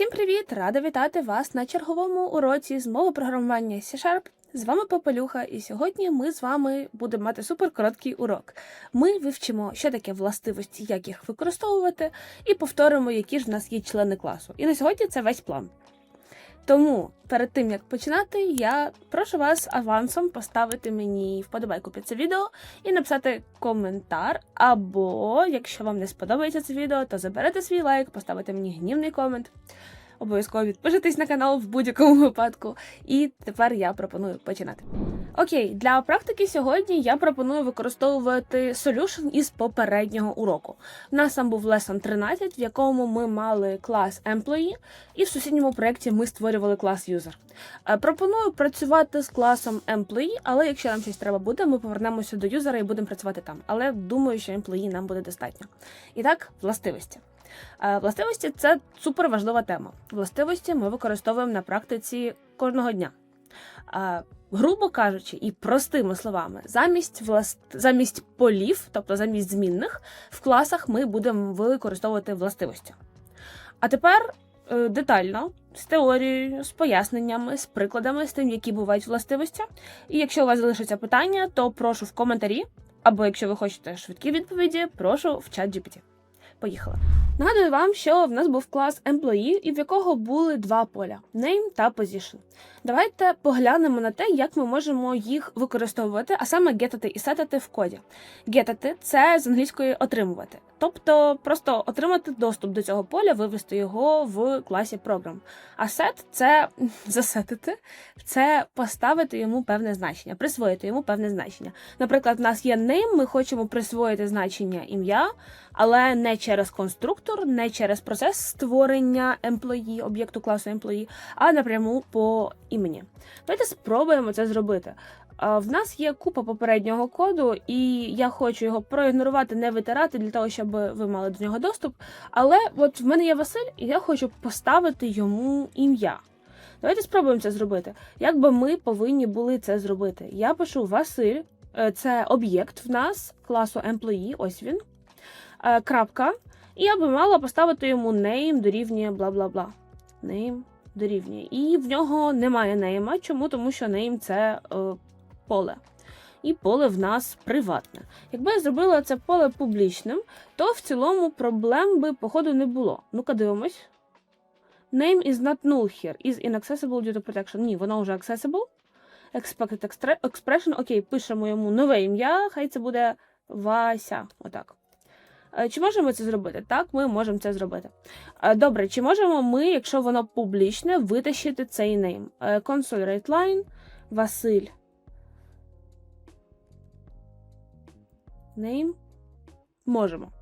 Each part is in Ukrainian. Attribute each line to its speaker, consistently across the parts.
Speaker 1: Всім привіт! Рада вітати вас на черговому уроці з мови програмування C-Sharp. З вами Попелюха, і сьогодні ми з вами будемо мати суперкороткий урок. Ми вивчимо, що таке властивості, як їх використовувати, і повторимо, які ж в нас є члени класу. І на сьогодні це весь план. Тому перед тим як починати, я прошу вас авансом поставити мені вподобайку під це відео і написати коментар. Або, якщо вам не сподобається це відео, то заберете свій лайк, поставите мені гнівний комент. Обов'язково підпишитесь на канал в будь-якому випадку. І тепер я пропоную починати. Окей, для практики сьогодні я пропоную використовувати solution із попереднього уроку. У нас там був lesson 13, в якому ми мали клас Employee, і в сусідньому проєкті ми створювали клас User. Е, Пропоную працювати з класом Employee, але якщо нам щось треба буде, ми повернемося до юзера і будемо працювати там. Але думаю, що Employee нам буде достатньо. І так, властивості. Е, Властивості це супер важлива тема. Властивості ми використовуємо на практиці кожного дня. Е, Грубо кажучи, і простими словами, замість власт... замість полів, тобто замість змінних, в класах ми будемо використовувати властивості. А тепер е, детально, з теорією, з поясненнями, з прикладами, з тим, які бувають властивості. І якщо у вас залишаться питання, то прошу в коментарі, або якщо ви хочете швидкі відповіді, прошу в чат GPT. Поїхали. Нагадую вам, що в нас був клас Employee, і в якого були два поля Name та Position. Давайте поглянемо на те, як ми можемо їх використовувати, а саме гетати і сетати в коді. Гетати це з англійської отримувати. Тобто просто отримати доступ до цього поля, вивести його в класі Program. А set – це засетити, це поставити йому певне значення, присвоїти йому певне значення. Наприклад, в нас є name, ми хочемо присвоїти значення ім'я, але не через конструктор, не через процес створення employee, об'єкту класу employee, а напряму по імені. Давайте спробуємо це зробити. В нас є купа попереднього коду, і я хочу його проігнорувати, не витирати для того, щоб ви мали до нього доступ. Але от в мене є Василь, і я хочу поставити йому ім'я. Давайте спробуємо це зробити. Як би ми повинні були це зробити? Я пишу Василь, е, це об'єкт в нас класу employee, ось він. е, Крапка. І я би мала поставити йому name дорівнює бла бла бла. Name дорівнює. І в нього немає нейма. Чому? Тому що name це е, поле. І поле в нас приватне. Якби я зробила це поле публічним, то в цілому проблем би, походу, не було. Ну-ка дивимось. Name is not null here. Is inaccessible due to protection. Ні, воно вже accessible. Expected expression. Окей, пишемо йому нове ім'я, хай це буде Вася. Отак. Е, Чи можемо це зробити? Так, ми можемо це зробити. Е, Добре, чи можемо ми, якщо воно публічне, витащити цей? Е, Console line, Василь. Name. Можемо.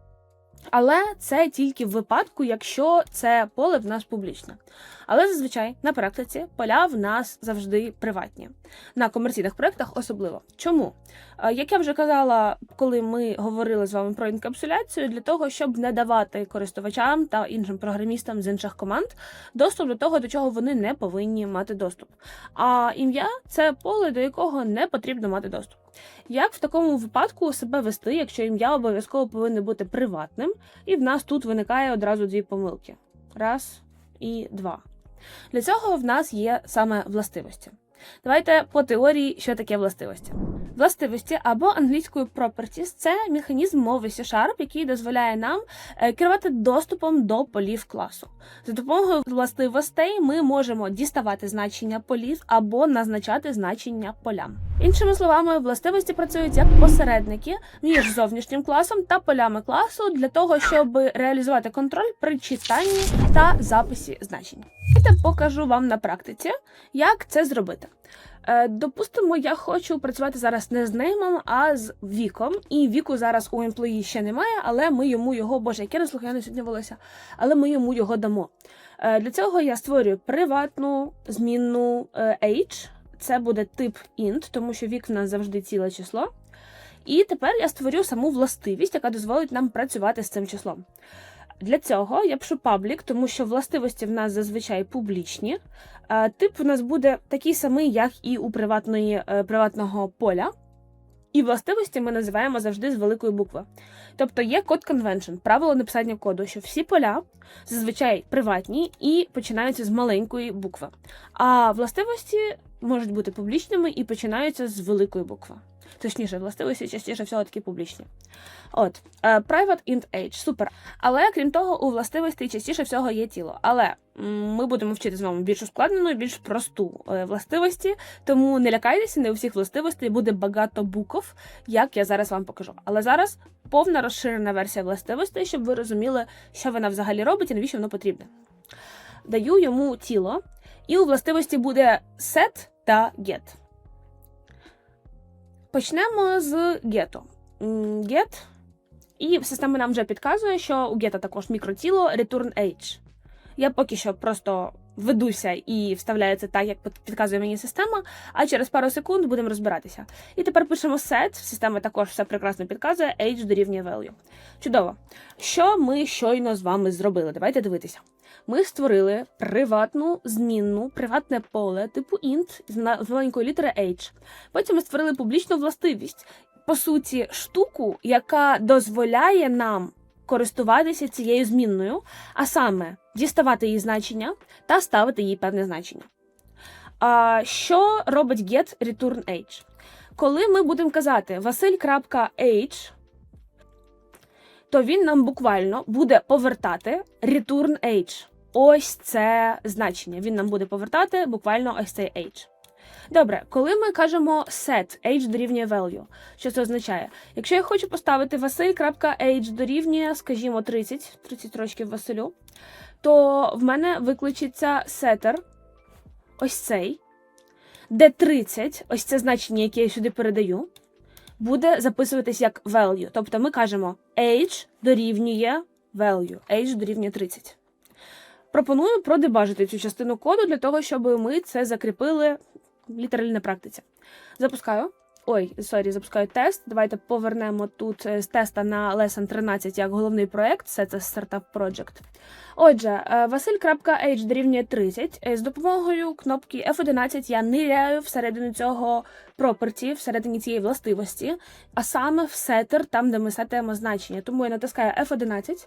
Speaker 1: Але це тільки в випадку, якщо це поле в нас публічне. Але зазвичай на практиці поля в нас завжди приватні. На комерційних проєктах особливо. Чому? Е, Як я вже казала, коли ми говорили з вами про інкапсуляцію, для того, щоб не давати користувачам та іншим програмістам з інших команд доступ до того, до чого вони не повинні мати доступ. А ім'я це поле, до якого не потрібно мати доступ. Як в такому випадку себе вести, якщо ім'я обов'язково повинно бути приватним, і в нас тут виникає одразу дві помилки: раз і два. Для цього в нас є саме властивості. Давайте по теорії, що таке властивості. Властивості або англійською properties – це механізм мови C-Sharp, який дозволяє нам е, керувати доступом до полів класу. За допомогою властивостей ми можемо діставати значення полів або назначати значення полям. Іншими словами, властивості працюють як посередники між зовнішнім класом та полями класу для того, щоб реалізувати контроль при читанні та записі значень. Давайте покажу вам на практиці, як це зробити. Е, Допустимо, я хочу працювати зараз не з неймом, а з віком. І віку зараз у емплої ще немає, але ми йому його, боже, яке неслухняне сьогодні волосся, але ми йому його дамо. Е, Для цього я створюю приватну змінну е, age. Це буде тип int, тому що вік в нас завжди ціле число. І тепер я створю саму властивість, яка дозволить нам працювати з цим числом. Для цього я пишу public, тому що властивості в нас зазвичай публічні. Е, Тип у нас буде такий самий, як і у приватної, е, приватного поля. І властивості ми називаємо завжди з великої букви. Тобто є код convention, правило написання коду, що всі поля зазвичай приватні і починаються з маленької букви. А властивості можуть бути публічними і починаються з великої букви. Точніше, властивості частіше всього такі публічні. От, е, private int age, супер. Але крім того, у властивості частіше всього є тіло. Але ми будемо вчити з вами більш ускладнену, і більш просту е, властивості, тому не лякайтеся, не у всіх властивостей буде багато букв, як я зараз вам покажу. Але зараз повна розширена версія властивостей, щоб ви розуміли, що вона взагалі робить і навіщо воно потрібне. Даю йому тіло, і у властивості буде set та get. Почнемо з. М, Get. І система нам вже підказує, що у get також мікротіло return age. Я поки що просто ведуся і вставляю це так, як підказує мені система, а через пару секунд будемо розбиратися. І тепер пишемо set, система також все прекрасно підказує, age дорівнює value. Чудово. Що ми щойно з вами зробили? Давайте дивитися. Ми створили приватну змінну, приватне поле типу int з маленької літери h. Потім ми створили публічну властивість, по суті, штуку, яка дозволяє нам користуватися цією змінною, а саме діставати її значення та ставити їй певне значення. А що робить get return age? Коли ми будемо казати Василь.age, то він нам буквально буде повертати return age. Ось це значення. Він нам буде повертати буквально ось цей age. Добре, коли ми кажемо set age дорівнює value, що це означає? Якщо я хочу поставити Василь.age дорівнює, скажімо, 30, 30 років Василю, то в мене викличеться setter, ось цей, де 30, ось це значення, яке я сюди передаю, буде записуватись як value. Тобто ми кажемо age дорівнює value, age дорівнює 30. Пропоную продебажити цю частину коду для того, щоб ми це закріпили літерально на практиці. Запускаю. Ой, сорі, запускаю тест. Давайте повернемо тут е, з теста на Lesson 13 як головний проект. Все це стартап Project. Отже, е, Василь.age дорівнює 30. Е, З допомогою кнопки F11 я ниряю всередину цього property, всередині цієї властивості, а саме в setter, там, де ми сетаємо значення. Тому я натискаю F11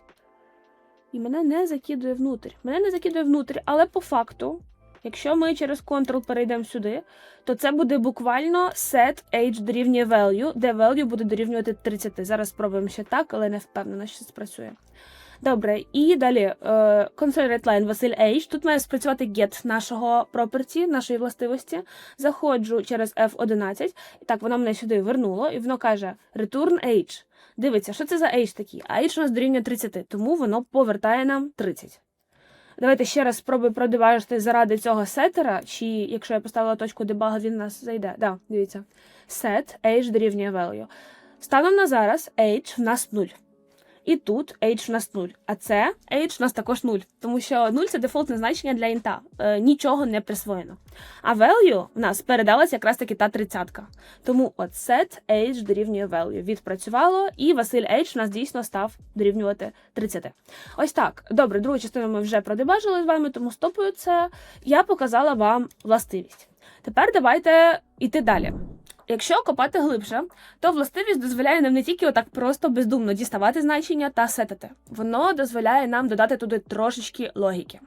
Speaker 1: і мене не закидує внутрь. Мене не закидує внутрь, але по факту, якщо ми через Ctrl перейдемо сюди, то це буде буквально set age дорівнює value, де value буде дорівнювати 30. Зараз спробуємо ще так, але не впевнена, що це спрацює. Добре, і далі е, console Василь Age. Тут має спрацювати get нашого property, нашої властивості. Заходжу через F11. І так, воно мене сюди вернуло, і воно каже return age. Дивиться, що це за age такий? А age у нас дорівнює 30, тому воно повертає нам 30. Давайте ще раз спробую продебажити заради цього сетера, чи якщо я поставила точку дебага, він нас зайде. Да, дивіться. Set age дорівнює value. Станом на зараз age в нас 0. І тут age в нас 0. А це age в нас також 0. Тому що 0 це дефолтне значення для інта. Е, нічого не присвоєно. А value в нас передалась якраз таки та тридцятка. Тому от set age дорівнює value. Відпрацювало, і Василь age в нас дійсно став дорівнювати 30. Ось так. Добре, другу частину ми вже продебажили з вами, тому стопою це. Я показала вам властивість. Тепер давайте йти далі. Якщо копати глибше, то властивість дозволяє нам не тільки отак просто бездумно діставати значення та сетити. Воно дозволяє нам додати туди трошечки логіки.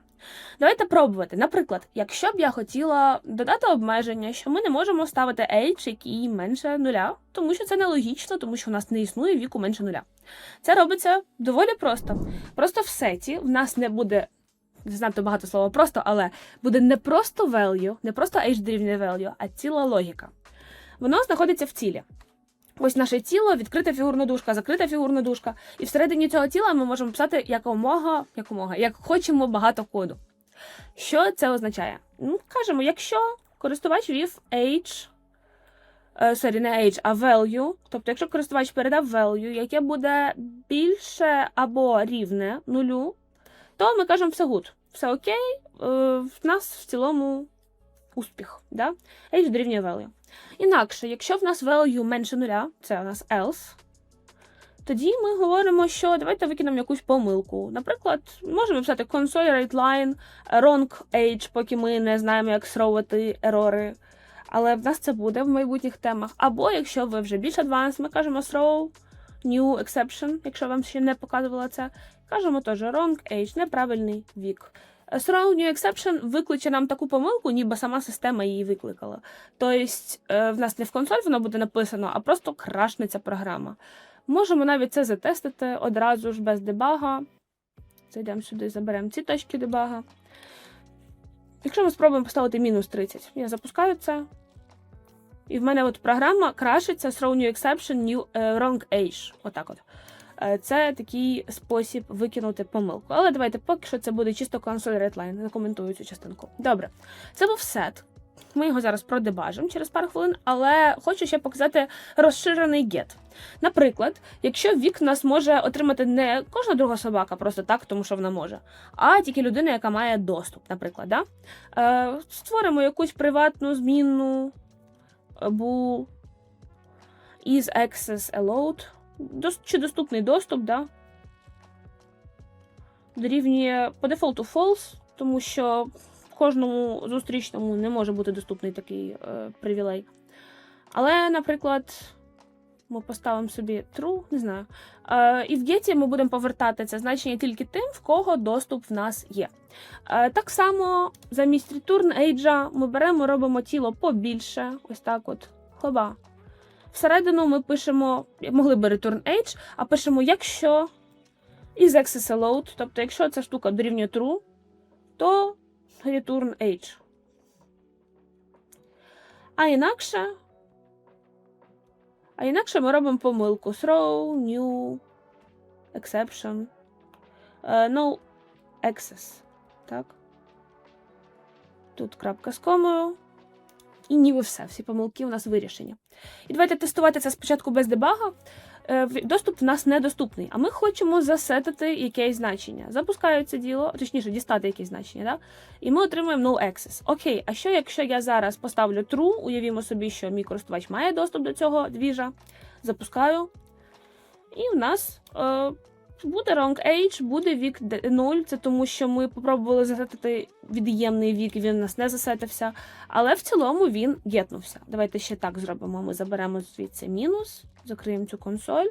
Speaker 1: Давайте пробувати. Наприклад, якщо б я хотіла додати обмеження, що ми не можемо ставити age, який менше нуля, тому що це нелогічно, тому що в нас не існує віку менше нуля. Це робиться доволі просто. Просто в сеті в нас не буде. Не знаю, багато слова просто, але буде не просто value, не просто age дорівнює value, а ціла логіка. Воно знаходиться в тілі. Ось наше тіло, відкрита фігурна дужка, закрита фігурна дужка. І всередині цього тіла ми можемо писати якомога, якомога, як хочемо багато коду. Що це означає? Ну, кажемо, якщо користувач ввів age, е, sorry, не age, а value, тобто, якщо користувач передав value, яке буде більше або рівне нулю, то ми кажемо все good, все окей, е, в нас в цілому успіх. Да? Age дорівнює value. Інакше, якщо в нас value менше нуля, це у нас else, тоді ми говоримо, що давайте викинемо якусь помилку. Наприклад, можемо писати console write line, wrong age, поки ми не знаємо, як сровувати ерори. Але в нас це буде в майбутніх темах. Або якщо ви вже більш адванс, ми кажемо throw new exception, якщо вам ще не показувала це. Кажемо теж wrong age, неправильний вік. Throw new exception викличе нам таку помилку, ніби сама система її викликала. Тобто е, в нас не в консоль воно буде написано, а просто крашнеться програма. Можемо навіть це затестити одразу ж без дебага. Зайдемо сюди, заберемо ці точки дебага. Якщо ми спробуємо поставити мінус 30, я запускаю це. І в мене от програма крашиться throw new exception new е, wrong age. Отак от. Е, Це такий спосіб викинути помилку. Але давайте поки що це буде чисто console readline. Не коментую цю частинку. Добре, це був сет. Ми його зараз продебажимо через пару хвилин, але хочу ще показати розширений get. Наприклад, якщо вік нас може отримати не кожна друга собака, просто так, тому що вона може, а тільки людина, яка має доступ, наприклад. Да? Е, створимо якусь приватну змінну bool is access allowed. Чи доступний доступ, да? Дорівнює по дефолту false, тому що кожному зустрічному не може бути доступний такий е, привілей. Але, наприклад, ми поставимо собі true, не знаю. Е, і в геті ми будемо повертати це значення тільки тим, в кого доступ в нас є. Е, так само замість return age ми беремо, робимо тіло побільше. Ось так от. Хоба. Всередину ми пишемо, могли би return age, а пишемо, якщо is access allowed, тобто, якщо ця штука дорівнює true, то return age. А інакше. А інакше ми робимо помилку. Throw, new, exception, е, no access. Так. Тут крапка з комою. І ніби все, всі помилки у нас вирішені. І давайте тестувати це спочатку без дебага. Е, Доступ в нас недоступний, а ми хочемо засетити якесь значення. Запускаю це діло, точніше, дістати якесь значення, да? і ми отримуємо no access. Окей, а що якщо я зараз поставлю true, уявімо собі, що мій користувач має доступ до цього двіжа, запускаю, і в нас е, буде wrong age, буде вік 0, це тому що ми попробували засетити від'ємний вік, він у нас не засетився. Але в цілому він гетнувся. Давайте ще так зробимо. Ми заберемо звідси мінус, закриємо цю консоль,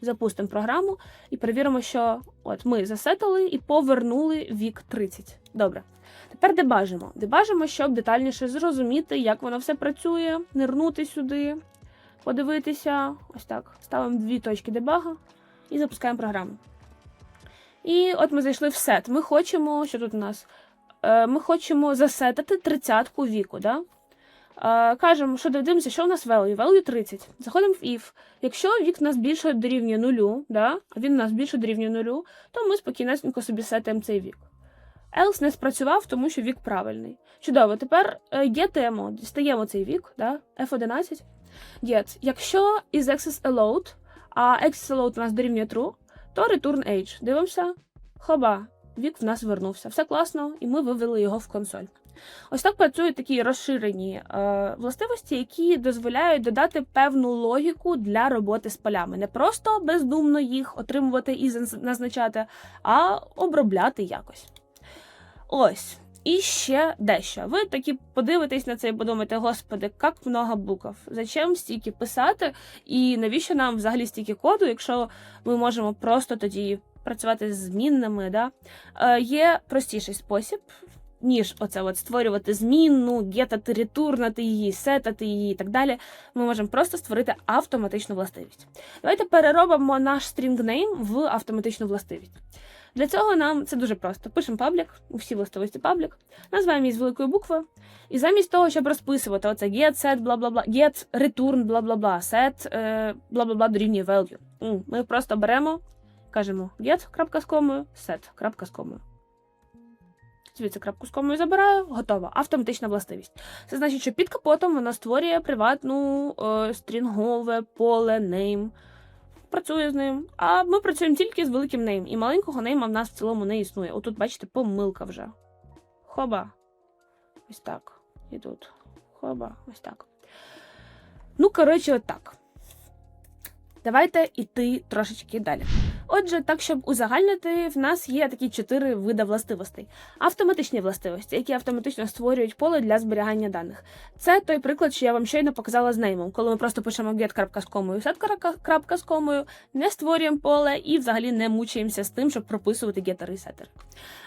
Speaker 1: запустимо програму і перевіримо, що от ми засетили і повернули вік 30. Добре. Тепер дебажимо. Дебажимо, щоб детальніше зрозуміти, як воно все працює, нирнути сюди, подивитися. Ось так. Ставимо дві точки дебага і запускаємо програму. І от ми зайшли в сет. Ми хочемо, що тут у нас? Е, Ми хочемо засетити тридцятку віку. Да? Е, Кажемо, що дивимося, що у нас value? Value 30. Заходимо в if. Якщо вік у нас більше дорівнює нулю, да? він у нас більше дорівнює нулю, то ми спокійнесенько собі сетимо цей вік. Else не спрацював, тому що вік правильний. Чудово, тепер е, гетемо, дістаємо цей вік, да? F11. Get. Якщо is access allowed, а access у нас дорівнює true, то return age. Дивимося. Хоба, вік в нас вернувся. Все класно, і ми вивели його в консоль. Ось так працюють такі розширені е, властивості, які дозволяють додати певну логіку для роботи з полями. Не просто бездумно їх отримувати і назначати, а обробляти якось. Ось. І ще дещо. Ви такі подивитесь на це і подумаєте, господи, як много букв. Зачем стільки писати? І навіщо нам взагалі стільки коду, якщо ми можемо просто тоді працювати з змінними? Да? Е, є простіший спосіб, ніж оце от створювати змінну, гетати, ретурнати її, сетати її і так далі. Ми можемо просто створити автоматичну властивість. Давайте переробимо наш string в автоматичну властивість. Для цього нам це дуже просто. Пишемо паблік, усі властивості паблік, називаємо її з великої букви. І замість того, щоб розписувати оце get, set, бла бла бла, get, return, бла бла бла, set, е, бла бла бла дорівнює value. Ми просто беремо, кажемо get, крапка з комою, set, крапка з комою. Звідси крапку з комою забираю, готово. Автоматична властивість. Це значить, що під капотом вона створює приватну е, стрінгове поле name. Працює з ним. А ми працюємо тільки з великим нейм, І маленького нейма в нас в цілому не існує. Отут, бачите, помилка вже. Хоба. Ось так. І тут. Хоба, ось так. Ну, коротше, отак. Давайте йти трошечки далі. Отже, так щоб узагальнити, в нас є такі чотири види властивостей: автоматичні властивості, які автоматично створюють поле для зберігання даних. Це той приклад, що я вам щойно показала з неймом, коли ми просто пишемо get з комою, не створюємо поле і взагалі не мучаємося з тим, щоб прописувати гетери і.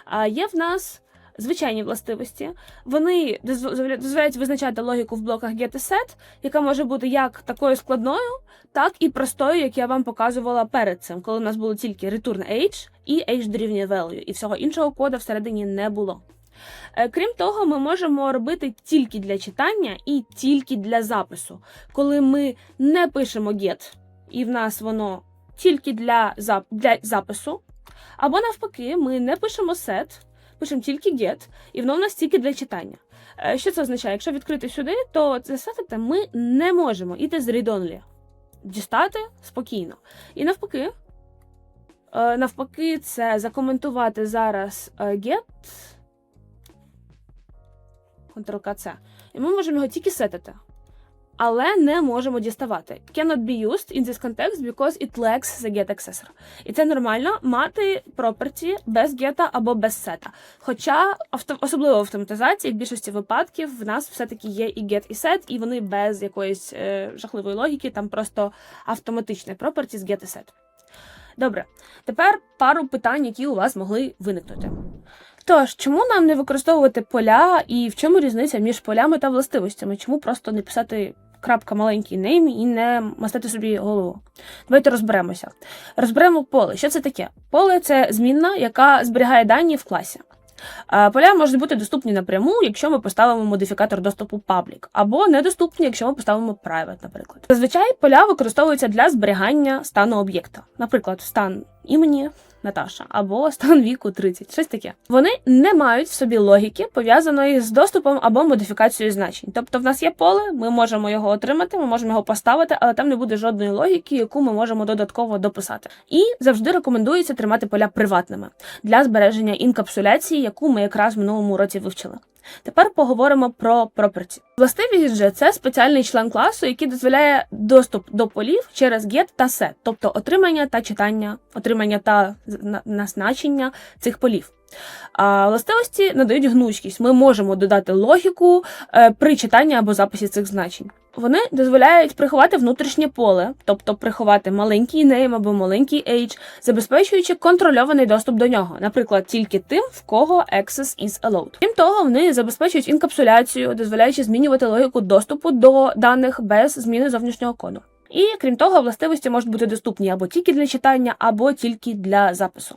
Speaker 1: А є в нас звичайні властивості. Вони дозволя- дозволяють визначати логіку в блоках get і set, яка може бути як такою складною, так і простою, як я вам показувала перед цим, коли у нас було тільки return age і age дорівнює value, і всього іншого кода всередині не було. Е, Крім того, ми можемо робити тільки для читання і тільки для запису. Коли ми не пишемо get, і в нас воно тільки для, зап- для запису, або навпаки, ми не пишемо set, пишемо тільки get, і воно в нас тільки для читання. Е, Що це означає? Якщо відкрити сюди, то це сетити ми не можемо іти з read-only. Дістати спокійно. І навпаки, е, навпаки, це закоментувати зараз е, get. Ctrl-C. І ми можемо його тільки сетити. Але не можемо діставати. Cannot be used in this context because it lacks the get accessor. І це нормально мати property без гета або без сета. Хоча авто, особливо в автоматизації, в більшості випадків в нас все-таки є і get, і set, і вони без якоїсь е, жахливої логіки, там просто автоматичне property з get і set. Добре, тепер пару питань, які у вас могли виникнути. Тож, чому нам не використовувати поля і в чому різниця між полями та властивостями? Чому просто не писати крапка маленький нейм і не мастити собі голову? Давайте розберемося. Розберемо поле. Що це таке? Поле це змінна, яка зберігає дані в класі. Поля можуть бути доступні напряму, якщо ми поставимо модифікатор доступу public, або недоступні, якщо ми поставимо private, наприклад. Зазвичай поля використовуються для зберігання стану об'єкта, наприклад, стан імені Наташа або стан віку 30, щось таке. Вони не мають в собі логіки, пов'язаної з доступом або модифікацією значень. Тобто, в нас є поле, ми можемо його отримати, ми можемо його поставити, але там не буде жодної логіки, яку ми можемо додатково дописати. І завжди рекомендується тримати поля приватними для збереження інкапсуляції, яку ми якраз в минулому році вивчили. Тепер поговоримо про property. Властивість же це спеціальний член класу, який дозволяє доступ до полів через get та set, тобто отримання та читання, отримання та зна- назначення цих полів. А властивості надають гнучкість. Ми можемо додати логіку е, при читанні або записі цих значень. Вони дозволяють приховати внутрішнє поле, тобто приховати маленький name або маленький age, забезпечуючи контрольований доступ до нього, наприклад, тільки тим, в кого access is allowed. Крім того, вони забезпечують інкапсуляцію, дозволяючи змінювати логіку доступу до даних без зміни зовнішнього коду. І крім того, властивості можуть бути доступні або тільки для читання, або тільки для запису.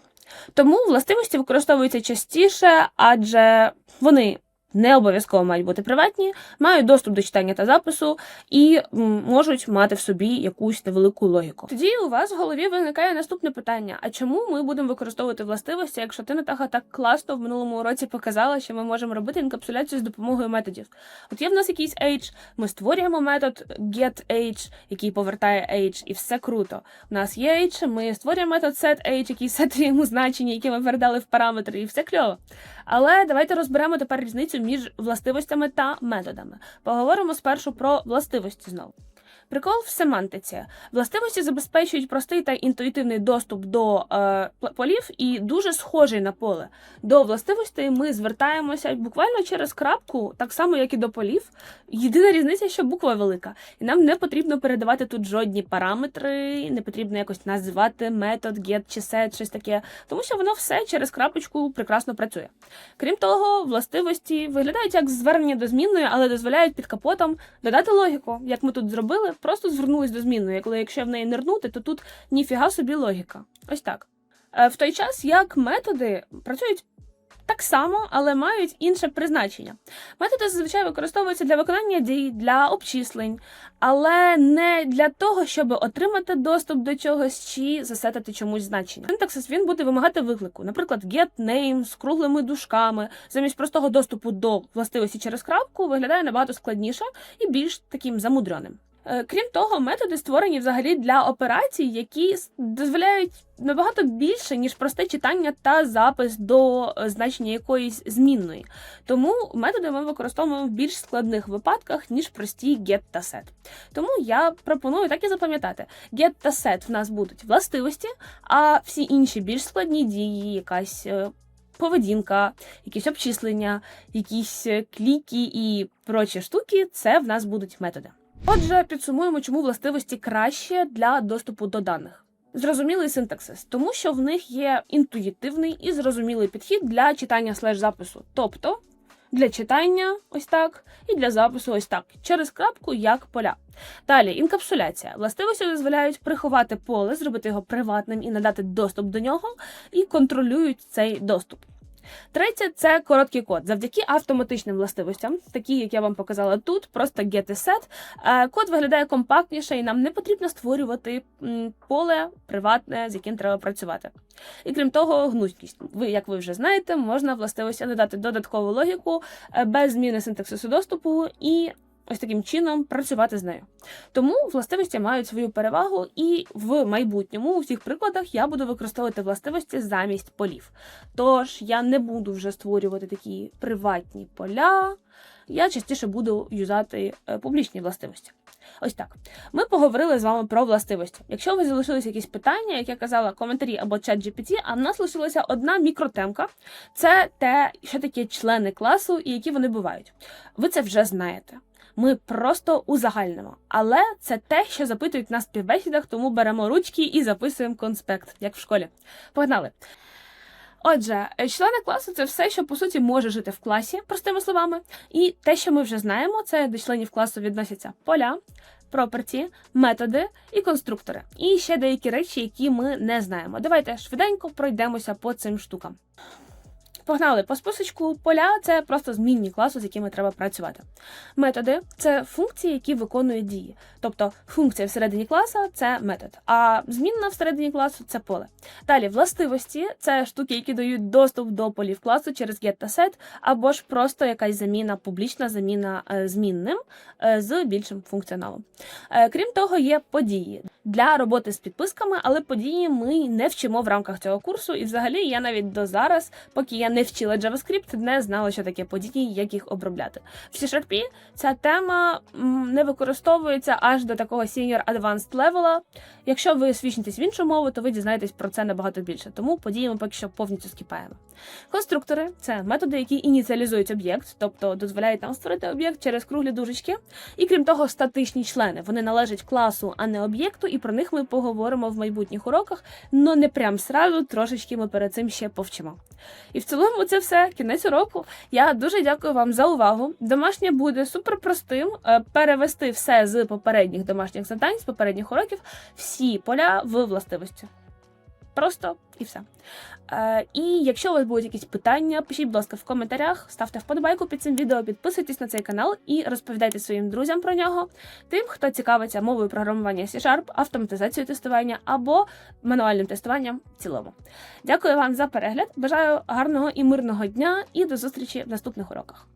Speaker 1: Тому властивості використовуються частіше, адже вони не обов'язково мають бути приватні, мають доступ до читання та запису і можуть мати в собі якусь невелику логіку. Тоді у вас в голові виникає наступне питання: а чому ми будемо використовувати властивості, якщо ти Натаха так класно в минулому році показала, що ми можемо робити інкапсуляцію з допомогою методів? От є в нас якийсь age, ми створюємо метод getAge, який повертає age, і все круто. У нас є age, ми створюємо метод setAge, який сетує йому значення, яке ми передали в параметри, і все кльово. Але давайте розберемо тепер різницю між властивостями та методами. Поговоримо спершу про властивості знову. Прикол в семантиці. Властивості забезпечують простий та інтуїтивний доступ до е, полів і дуже схожий на поле. До властивостей ми звертаємося буквально через крапку, так само як і до полів. Єдина різниця, що буква велика, і нам не потрібно передавати тут жодні параметри, не потрібно якось називати метод, get чи set, щось таке, тому що воно все через крапочку прекрасно працює. Крім того, властивості виглядають як звернення до змінної, але дозволяють під капотом додати логіку, як ми тут зробили, просто звернулись до змінної, коли якщо в неї нирнути, то тут ніфіга собі логіка. Ось так. Е, В той час як методи працюють так само, але мають інше призначення. Методи зазвичай використовуються для виконання дій, для обчислень, але не для того, щоб отримати доступ до чогось чи засетити чомусь значення. Синтаксис він буде вимагати виклику, наприклад, get name з круглими дужками, замість простого доступу до властивості через крапку виглядає набагато складніше і більш таким замудреним. Е, Крім того, методи створені взагалі для операцій, які дозволяють набагато більше, ніж просте читання та запис до е, значення якоїсь змінної. Тому методи ми використовуємо в більш складних випадках, ніж прості get та set. Тому я пропоную так і запам'ятати: get та set в нас будуть властивості, а всі інші більш складні дії, якась е, поведінка, якісь обчислення, якісь кліки і прочі штуки це в нас будуть методи. Отже, підсумуємо, чому властивості краще для доступу до даних. Зрозумілий синтаксис, тому що в них є інтуїтивний і зрозумілий підхід для читання слеш запису. Тобто для читання ось так, і для запису ось так, через крапку як поля. Далі інкапсуляція. Властивості дозволяють приховати поле, зробити його приватним і надати доступ до нього, і контролюють цей доступ. Третє це короткий код. Завдяки автоматичним властивостям, такі, як я вам показала тут, просто get і set, е, код виглядає компактніше, і нам не потрібно створювати поле приватне, з яким треба працювати. І крім того, гнучкість. Ви, як ви вже знаєте, можна властивості додати додаткову логіку е, без зміни синтаксису доступу і ось таким чином працювати з нею. Тому властивості мають свою перевагу, і в майбутньому у всіх прикладах я буду використовувати властивості замість полів. Тож я не буду вже створювати такі приватні поля. Я частіше буду юзати е, публічні властивості. Ось так. Ми поговорили з вами про властивості. Якщо у вас залишились якісь питання, як я казала, коментарі або чат GPT, а в нас лишилася одна мікротемка це те, що таке члени класу і які вони бувають. Ви це вже знаєте. Ми просто узагальнимо. Але це те, що запитують на співбесідах, тому беремо ручки і записуємо конспект, як в школі. Погнали! Отже, члени класу це все, що по суті може жити в класі, простими словами. І те, що ми вже знаємо, це до членів класу відносяться поля, проперті, методи і конструктори. І ще деякі речі, які ми не знаємо. Давайте швиденько пройдемося по цим штукам. Погнали по списочку. Поля це просто змінні класу, з якими треба працювати. Методи це функції, які виконують дії. Тобто функція всередині класа це метод, а змінна всередині класу це поле. Далі властивості це штуки, які дають доступ до полів класу через get та set, або ж просто якась заміна, публічна заміна е, змінним е, з більшим функціоналом. Е, Крім того, є події для роботи з підписками, але події ми не вчимо в рамках цього курсу. І взагалі я навіть до зараз, поки я не вчила JavaScript, не знала, що таке події, як їх обробляти. В C-Sharp ця тема не використовується аж до такого senior advanced level. Якщо ви свідчитесь в іншу мову, то ви дізнаєтесь про це набагато більше. Тому події ми поки що повністю скіпаємо. Конструктори це методи, які ініціалізують об'єкт, тобто дозволяють нам створити об'єкт через круглі дужечки. І крім того, статичні члени вони належать класу, а не об'єкту, і про них ми поговоримо в майбутніх уроках, але не прям сразу, трошечки ми перед цим ще повчимо. І в цілому це все кінець уроку. Я дуже дякую вам за увагу. Домашнє буде супер простим. Е, Перевести все з попередніх домашніх завдань, з попередніх уроків, всі поля в властивості. Просто і все. Е, і якщо у вас будуть якісь питання, пишіть, будь ласка, в коментарях, ставте вподобайку під цим відео, підписуйтесь на цей канал і розповідайте своїм друзям про нього, тим, хто цікавиться мовою програмування C-Sharp, автоматизацією тестування або мануальним тестуванням в цілому. Дякую вам за перегляд. Бажаю гарного і мирного дня і до зустрічі в наступних уроках.